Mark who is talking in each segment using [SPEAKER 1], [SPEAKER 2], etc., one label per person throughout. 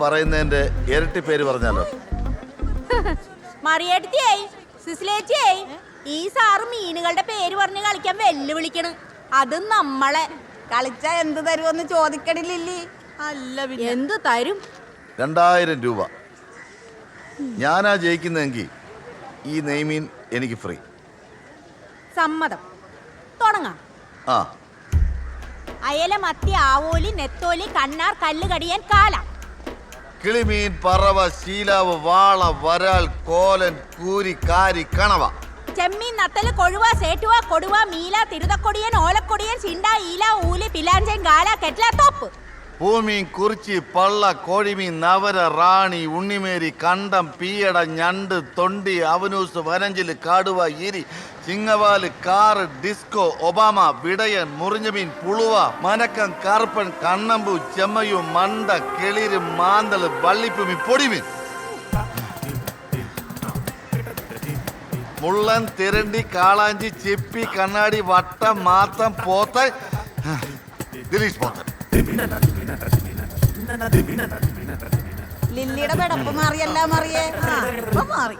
[SPEAKER 1] പറയുന്നതിന്റെ ഇരട്ടി പേര് പറഞ്ഞാലോ?
[SPEAKER 2] മറിയേട്ടിയേ സിസിലേച്ചിയേ ഈ സാറ് മീനുകളുടെ പേര് പറഞ്ഞ് കളിക്കാൻ വെല്ലുവിളിക്കണ്. അത് നമ്മളെ.
[SPEAKER 3] കളിച്ച എന്ത് തരുമെന്ന് ചോദിക്കണില്ലേ
[SPEAKER 4] അല്ല പിന്നെ.
[SPEAKER 2] എന്ത് തരും?
[SPEAKER 1] രണ്ടായിരം രൂപ. ഞാനാ ജയിക്കുന്നെങ്കിൽ ഈ നെയ്മീൻ എനിക്ക് ഫ്രീ.
[SPEAKER 2] സമ്മതം. തുടങ്ങാം.
[SPEAKER 1] ആ.
[SPEAKER 2] അയല മത്തി ആവോലി നെത്തോലി കണ്ണാർ കല്ല് കടിയാൻ കാല.
[SPEAKER 1] കിളിമീൻ പറവ ശീലാവ് വാള വരാൽ കോലൻ കൂരി കാരി കണവ
[SPEAKER 2] ചെമ്മീൻ നത്തല് കൊഴുവ സേറ്റുവ കൊടുവ മീല തിരുതക്കൊടിയൻ ഓലക്കൊടിയൻ ചിണ്ട ഈല ഊലി പിലാഞ്ചൻ ഗാല കെറ്റ്ല തോപ്പ്
[SPEAKER 1] പൂമീൻ കുറിച്ചി പള്ള കോഴിമീൻ നവര റാണി ഉണ്ണിമേരി കണ്ടം പീയട ഞണ്ട് തൊണ്ടി അവനൂസ് വനഞ്ചില് കാടുവ ഇരി ചിങ്ങവാൽ കാറ് ഡിസ്കോ ഒബാമ വിടയൻ മുറിഞ്ഞമീൻ പുളുവ മനക്കം കറുപ്പൻ കണ്ണമ്പു ചെമ്മയു മണ്ട കിളിര് മാന്തൽ വള്ളിപ്പുമി പൊടിമീൻ. മുള്ളൻ തിരണ്ടി കാളാഞ്ചി ചിപ്പി കണ്ണാടി വട്ടം മാത്തം പോത്ത ദിലീഷ് പോത്ത
[SPEAKER 3] ലില്ലിയുടെ പെടപ്പ് മാറിയല്ല മാറിയേ. മാറി.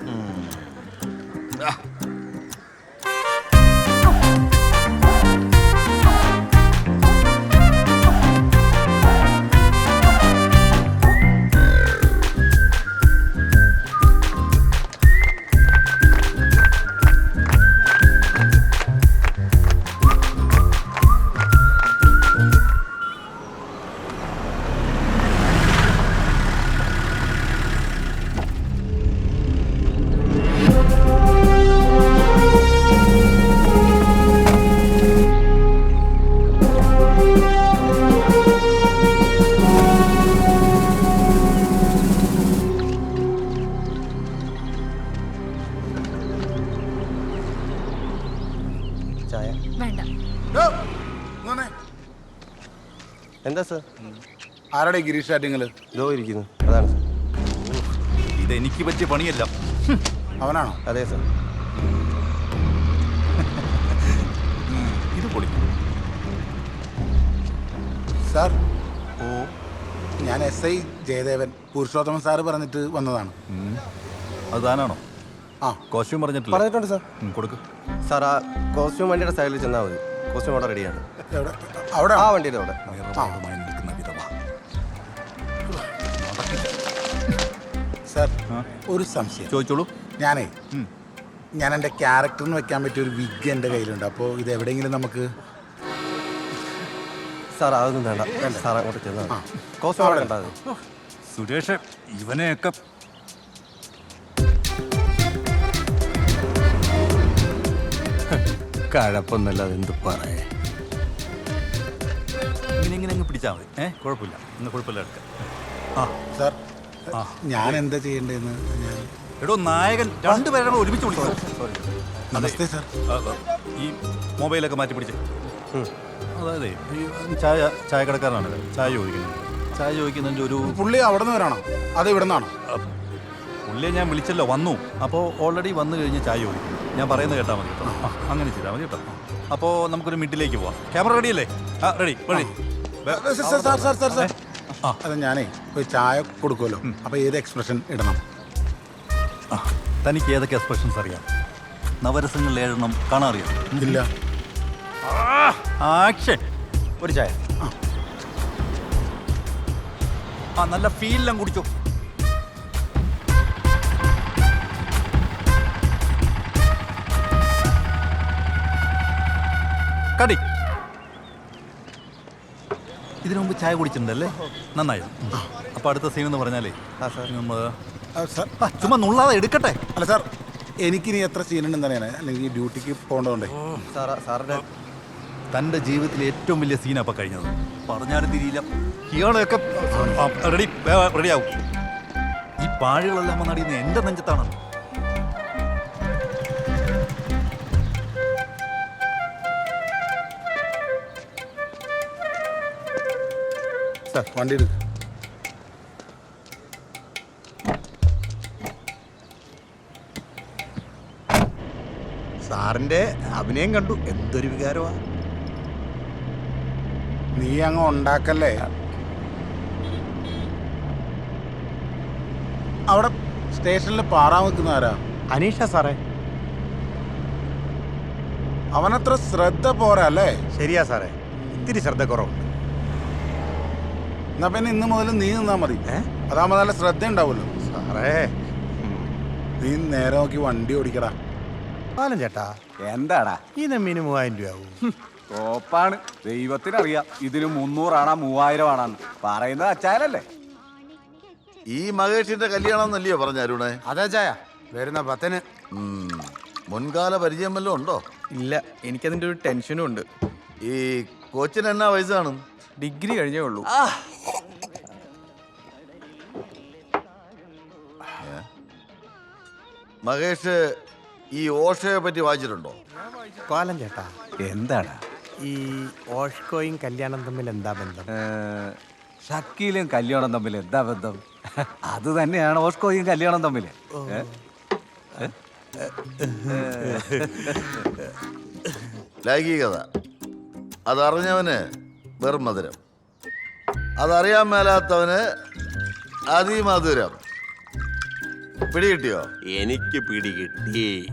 [SPEAKER 5] സർ
[SPEAKER 6] ആരുടെ ഗിരീഷ് ആറ്റിങ്ങൽ
[SPEAKER 5] ഇതോ ഇരിക്കുന്നു. അതാണ് സർ
[SPEAKER 7] ഇതെനിക്ക് പറ്റിയ പണിയല്ല.
[SPEAKER 6] അവനാണോ?
[SPEAKER 5] അതെ സർ
[SPEAKER 7] ഇത് പൊളി
[SPEAKER 6] സാർ
[SPEAKER 7] ഓ.
[SPEAKER 6] ഞാൻ S I Jayadevan Purushothaman sir പറഞ്ഞിട്ട് വന്നതാണ്.
[SPEAKER 7] അത് താനാണോ?
[SPEAKER 6] ആ.
[SPEAKER 7] കോസ്റ്റ്യൂം പറഞ്ഞിട്ടില്ല.
[SPEAKER 5] പറഞ്ഞിട്ടുണ്ട് സാർ
[SPEAKER 7] കൊടുക്ക്.
[SPEAKER 5] സാർ ആ കോസ്റ്റ്യൂം വണ്ടിയുടെ സൈഡിൽ ചെന്നാൽ മതി. കോസ്റ്റ്യൂം അവിടെ റെഡിയാണ്
[SPEAKER 6] എവിടെ? അവിടെ?
[SPEAKER 5] ആ വണ്ടിയുടെ അവിടെ
[SPEAKER 6] സാർ ഒരു സംശയം.
[SPEAKER 7] ചോദിച്ചോളൂ.
[SPEAKER 6] ഞാനേ ഞാൻ എന്റെ ക്യാരക്ടറിന് വെക്കാൻ പറ്റിയ ഒരു വിഗ് എന്റെ കയ്യിലുണ്ട്. അപ്പോൾ ഇത് എവിടെയെങ്കിലും നമുക്ക്
[SPEAKER 5] സാർ അതൊന്നും വേണ്ട. സാർ അങ്ങോട്ട് ചെന്നാൽ
[SPEAKER 7] സുരേഷ് ഇവനെയൊക്കെ
[SPEAKER 6] കഴപ്പൊന്നല്ലാതെ എന്ത് പറയേ?
[SPEAKER 7] ഇങ്ങനെ ഇങ്ങനെ അങ്ങ് പിടിച്ചാൽ മതി. ഏഹ് കുഴപ്പമില്ല. ഇന്ന് കുഴപ്പമില്ല എടുക്കാം. ആ.
[SPEAKER 6] സാർ ഞാൻ എന്താ ചെയ്യേണ്ടതെന്ന് ഞാൻ
[SPEAKER 7] എടോ നായകൻ രണ്ടുപേരെ കൂടെ ഒരുമിച്ച് സോറി
[SPEAKER 6] നമസ്തേ സാർ
[SPEAKER 7] ഈ മൊബൈലൊക്കെ മാറ്റി പിടിച്ച്. അതായത് ഈ ചായ ചായ കടക്കാരനാണ് ചായ ചോദിക്കുന്നത് ചായ ചോദിക്കുന്നതിന്റെ ഒരു
[SPEAKER 6] പുള്ളി അവിടെ നിന്ന് വരാണോ. അത് ഇവിടെ നിന്നാണോ
[SPEAKER 7] പുള്ളിയെ ഞാൻ വിളിച്ചല്ലോ വന്നു. അപ്പോൾ ഓൾറെഡി വന്നു കഴിഞ്ഞ് ചായ ചോദിക്കും ഞാൻ പറയുന്നത് കേട്ടാൽ മതി കേട്ടോ. അങ്ങനെ ചെയ്താൽ മതി കേട്ടോ. അപ്പോൾ നമുക്കൊരു മിഡിലേക്ക് പോവാം. ക്യാമറ റെഡിയല്ലേ ആ
[SPEAKER 6] ready ready sir sir sir
[SPEAKER 7] sir.
[SPEAKER 6] അത് ഞാനേ ഒരു ചായ കൊടുക്കുമല്ലോ. അപ്പോൾ ഏത് എക്സ്പ്രഷൻ ഇടണം?
[SPEAKER 7] ആ തനിക്ക് ഏതൊക്കെ എക്സ്പ്രഷൻസ് അറിയാം? നവരസങ്ങൾ ഏഴെണ്ണം കാണാൻ അറിയാം.
[SPEAKER 6] ഇല്ല.
[SPEAKER 7] ആക്ഷൻ ഒരു ചായ. ആ. നല്ല ഫീലെല്ലാം കുടിച്ചോ. കടി. ഇതിനു മുമ്പ് ചായ കുടിച്ചിട്ടുണ്ടല്ലേ? നന്നായി. അപ്പൊ അടുത്ത സീൻ എന്ന് പറഞ്ഞാലേ
[SPEAKER 5] ആ സാർ.
[SPEAKER 7] നമ്മ
[SPEAKER 6] ആ, സാർ.
[SPEAKER 7] ചുമ്മാ നുള്ളാതെ എടുക്കട്ടെ.
[SPEAKER 6] അല്ല സാർ എനിക്കിനി എത്ര സീനുണ്ടെന്ന് അറിയാനേ? അല്ലെങ്കിൽ ഡ്യൂട്ടിക്ക് പോകേണ്ടതുകൊണ്ടേ
[SPEAKER 5] സാറിന്റെ
[SPEAKER 7] തന്റെ ജീവിതത്തിലെ ഏറ്റവും വലിയ സീനാ ഇപ്പൊ കഴിഞ്ഞത്. പറഞ്ഞാലും തിരിയില്ല. ഇയാളെയൊക്കെ റെഡി റെഡിയാവും ഈ പാഴുകളെല്ലാം വന്നടിയുന്ന എന്റെ നെഞ്ചത്താണ്
[SPEAKER 6] വണ്ടി എടുക്ക്.
[SPEAKER 8] സാറിന്റെ അഭിനയം കണ്ടു. എന്തൊരു വികാരമാ.
[SPEAKER 6] നീ അങ്ങ് ഉണ്ടാക്കല്ലേ? അവിടെ സ്റ്റേഷനിൽ പാറാൻ നിൽക്കുന്ന ആരാ?
[SPEAKER 5] അനീഷ സാറേ.
[SPEAKER 6] അവനത്ര ശ്രദ്ധ പോരാ അല്ലേ?
[SPEAKER 5] ശരിയാ സാറേ. ഇത്തിരി ശ്രദ്ധ കുറവുണ്ട്
[SPEAKER 6] എന്നാ പിന്നെ ഇന്ന് മുതൽ നീ നിന്നാ മതി? അതാകുമ്പോ നല്ല ശ്രദ്ധ ഉണ്ടാവുമല്ലോ
[SPEAKER 5] സാറേ.
[SPEAKER 6] നീ നേരെ നോക്കി വണ്ടി ഓടിക്കടാ.
[SPEAKER 5] പാലം ചേട്ടാ.
[SPEAKER 8] എന്താടാ?
[SPEAKER 5] ഈ മിനി മൂവായിരം രൂപ ആവും.
[SPEAKER 8] കോപ്പാണ് ദൈവത്തിനറിയാം ഇതിന് മുന്നൂറാണാ മൂവായിരം ആണെന്ന് പറയുന്നത് അച്ചായനല്ലേ?
[SPEAKER 1] ഈ മഹേഷിന്റെ കല്യാണം എന്നല്ലയോ പറഞ്ഞ അരുണേ?
[SPEAKER 5] അതെ ചായ വരുന്ന പത്തിന്.
[SPEAKER 1] മുൻകാല പരിചയം വല്ലതും ഉണ്ടോ?
[SPEAKER 4] ഇല്ല എനിക്കതിന്റെ ഒരു ടെൻഷനും ഉണ്ട്.
[SPEAKER 1] ഈ കോച്ചിന് എന്നാ വയസ്സാണ്?
[SPEAKER 4] ഡിഗ്രി കഴിഞ്ഞേ ഉള്ളൂ.
[SPEAKER 1] മഹേഷ് ഈ ഓഷയെ പറ്റി വായിച്ചിട്ടുണ്ടോ?
[SPEAKER 5] കോലം ചേട്ടാ.
[SPEAKER 8] എന്താണ്?
[SPEAKER 5] ഈ ഓഷ്കോയും കല്യാണം തമ്മിൽ എന്താ ബന്ധം?
[SPEAKER 8] ഷക്കീലും കല്യാണം തമ്മിൽ എന്താ ബന്ധം? അത് തന്നെയാണ് ഓഷ്കോയും കല്യാണം തമ്മിൽ?
[SPEAKER 1] ലൈംഗികത. അതറിഞ്ഞവന് വെറും മധുരം. അതറിയാൻ മേലാത്തവന് അതിമധുരം. പിടികിട്ടിയോ
[SPEAKER 9] എനിക്ക് പിടി കിട്ടി.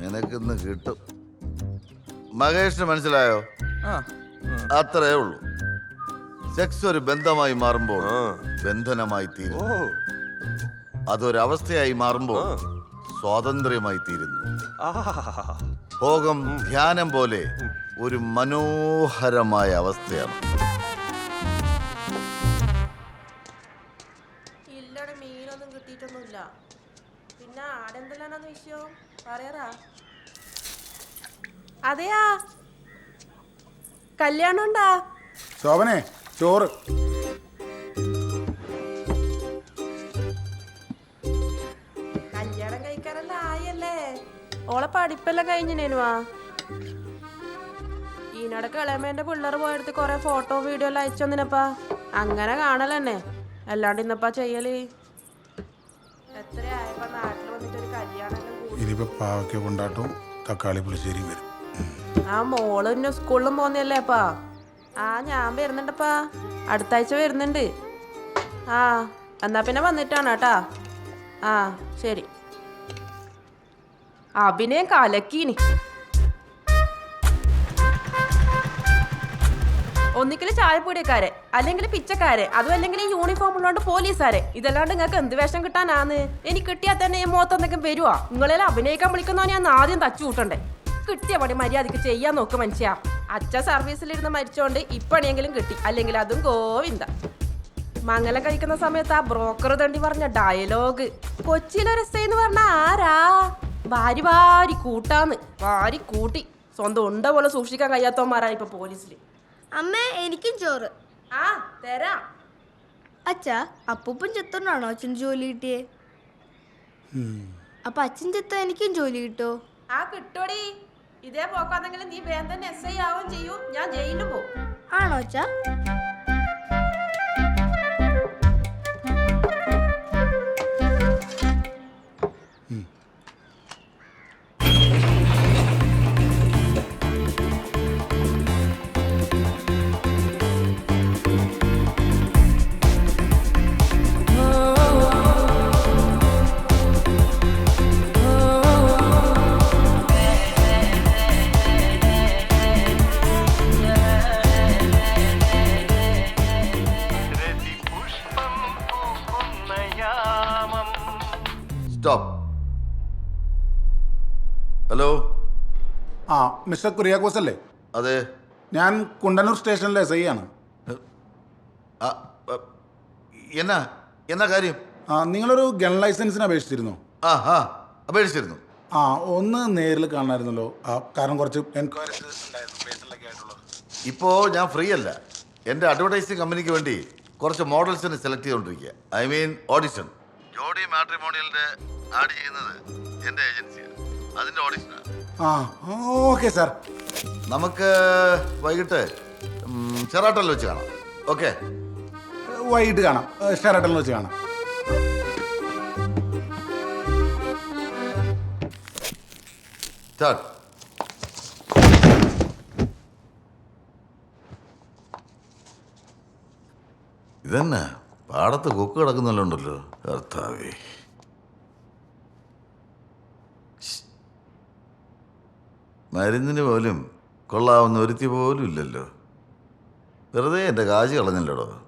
[SPEAKER 1] നിനക്കിന്ന് കിട്ടും. മഹേഷിന് മനസ്സിലായോ? അത്രേ ഉള്ളൂ. സെക്സ് ഒരു ബന്ധമായി മാറുമ്പോൾ ബന്ധനമായി തീരും അതൊരവസ്ഥയായി മാറുമ്പോൾ സ്വാതന്ത്ര്യമായി തീരുന്നു. ഭോഗം ധ്യാനം പോലെ ഒരു മനോഹരമായ അവസ്ഥയാണ്.
[SPEAKER 10] അതെയാ? കല്യാണം ഉണ്ടാ
[SPEAKER 6] ശോഭനെ ചോറ്.
[SPEAKER 10] കല്യാണം കഴിക്കാനെല്ലാം ആയല്ലേ? ഓളെ പഠിപ്പെല്ലാം കഴിഞ്ഞിനേനുവാ ഈനടക്ക് ഇളയമേന്റെ പിള്ളേർ പോയെടുത്ത് കുറെ ഫോട്ടോ വീഡിയോ എല്ലാം അയച്ചു തന്നിനപ്പാ. അങ്ങനെ കാണലെന്നെ. അല്ലാണ്ട് ഇന്നപ്പാ ചെയ്യൽ? എത്രയായപ്പോ നാട്ടിൽ വന്നിട്ട് ഒരു കല്യാണം എല്ലാം കൂടി
[SPEAKER 6] ഇനിയിപ്പോ പാവയ്ക്ക കൊണ്ടാട്ടും തക്കാളി പുളിശ്ശേരിയും വരും.
[SPEAKER 10] ആ മോൾ പിന്നെ സ്കൂളിലും പോകുന്നല്ലേ അപ്പാ? ആ ഞാൻ വരുന്നുണ്ടപ്പാ. അടുത്ത ആഴ്ച വരുന്നുണ്ട്. ആ എന്നാ പിന്നെ വന്നിട്ടാണ് കേട്ടാ. ആ ശരി. അഭിനയം കലക്കീനി ഒന്നിക്കൽ ചായപ്പൊടിയക്കാരെ അല്ലെങ്കിൽ പിച്ചക്കാരെ? അതും അല്ലെങ്കിൽ യൂണിഫോം ഉള്ളതുകൊണ്ട് പോലീസുകാരെ ഇതല്ലാണ്ട് നിങ്ങൾക്ക് എന്ത് വേഷം കിട്ടാനാന്ന്? എനിക്ക് കിട്ടിയാൽ തന്നെ ഈ മുഖത്ത് എന്തെങ്കിലും വരുവാ. നിങ്ങളെല്ലാം അഭിനയിക്കാൻ വിളിക്കുന്നോ ഞാൻ ആദ്യം തച്ചു കൂട്ടണ്ടേ. കിട്ടിയ പണി മര്യാദയ്ക്ക് ചെയ്യാൻ നോക്ക് മനുഷ്യ. അച്ഛ സർവീസിലിരുന്ന് മരിച്ചോണ്ട് ഇപ്പണിയെങ്കിലും കിട്ടി. അല്ലെങ്കിൽ അതും ഗോവിന്ദ. മംഗലം കഴിക്കുന്ന സമയത്ത് ആ ബ്രോക്കർ തണ്ടി പറഞ്ഞ ഡയലോഗ് കൊച്ചിയിലൊരു എസ് എന്ന് പറഞ്ഞ ആരാ? വാരി വാരി കൂട്ടാന്ന്. വാരി കൂട്ടി. സ്വന്തം ഉണ്ട പോലെ സൂക്ഷിക്കാൻ കഴിയാത്തവന്മാരാണ് ഇപ്പൊ പോലീസിൽ
[SPEAKER 11] അമ്മേ എനിക്കും ചോറ്.
[SPEAKER 10] ആ തരാം.
[SPEAKER 11] അച്ഛാ അപ്പൂപ്പൻ ചെത്തോണ്ടാണോ അച്ഛൻ ജോലി കിട്ടിയേ? അപ്പൊ അച്ഛൻ ചെത്ത എനിക്കും ജോലി കിട്ടോ?
[SPEAKER 10] ആ കിട്ടോടി. ഇതേ പോക്കാന്നെങ്കിലും നീ വേഗം തന്നെ എസ് ഐ ആവും ചെയ്യും. ഞാൻ ജയിലിൽ പോകും
[SPEAKER 11] ആണോ അച്ഛാ?
[SPEAKER 6] മിസ്റ്റർ കുര്യാക്കോസ് അല്ലേ
[SPEAKER 1] അതെ.
[SPEAKER 6] ഞാൻ കുണ്ടന്നൂർ സ്റ്റേഷനിലെ എസ് ഐ ആണ്.
[SPEAKER 1] എന്നാ എന്നാ കാര്യം?
[SPEAKER 6] ആ നിങ്ങളൊരു ഗൺ ലൈസൻസിന് അപേക്ഷിച്ചിരുന്നു?
[SPEAKER 1] ആ ആ അപേക്ഷിച്ചിരുന്നു.
[SPEAKER 6] ആ ഒന്ന് നേരിൽ കാണാമായിരുന്നല്ലോ ആ കാരണം കുറച്ച്
[SPEAKER 1] ഇപ്പോൾ ഞാൻ ഫ്രീ അല്ല. എന്റെ അഡ്വർടൈസിങ് കമ്പനിക്ക് വേണ്ടി കുറച്ച് മോഡൽസിനെ സെലക്ട് ചെയ്തുകൊണ്ടിരിക്കുക ഐ മീൻ ഓഡിഷൻ ജോഡി മാട്രിമോണിയലിന്റെ ആഡ് ചെയ്യുന്നത് എന്റെ ഏജൻസിയാണ് അതിന്റെ ഓഡിഷനാണ്
[SPEAKER 6] ആ ഓക്കെ സാർ.
[SPEAKER 1] നമുക്ക് വൈകിട്ട് ഉം, ചെറാട്ടനിൽ വെച്ച് കാണാം. ഓക്കെ?
[SPEAKER 6] വൈകിട്ട് കാണാം. ഷെറാട്ടനിൽ വെച്ച് കാണാം.
[SPEAKER 1] സ്റ്റാർട്ട് ഇതന്നെ? പാടത്ത് കൊക്ക് കിടക്കുന്നല്ലോ ഉണ്ടല്ലോ കർത്താവേ. മരുന്നിന് പോലും കൊള്ളാവുന്ന ഒരുത്തി പോലും ഇല്ലല്ലോ. വെറുതെ എന്റെ കാശ് കളഞ്ഞല്ലോടോ.